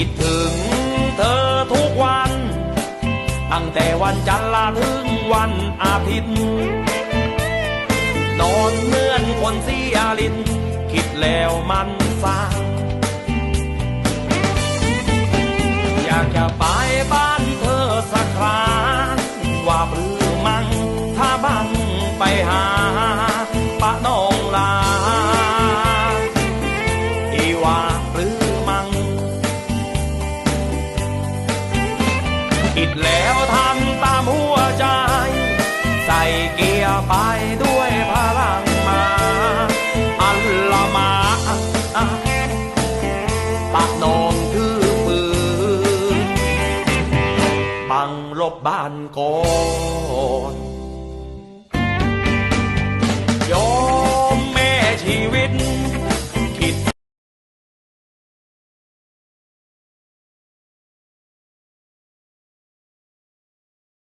คิดถึงเธอทุกวัน ตั้งแต่วันจันทร์ลาถึงวันอาทิตย์ นอนเหมือนคนเสียลิน คิดแล้วมันซาอยากจะไปบ้านเธอสักครั้งว่าปรือมังถ้าบังไปหา คิดแล้วทำตามหัวใจ ใส่เกียร์ไปด้วยพลังมา อัลละมาปะปากนองถือปืนบังลบบ้านกอ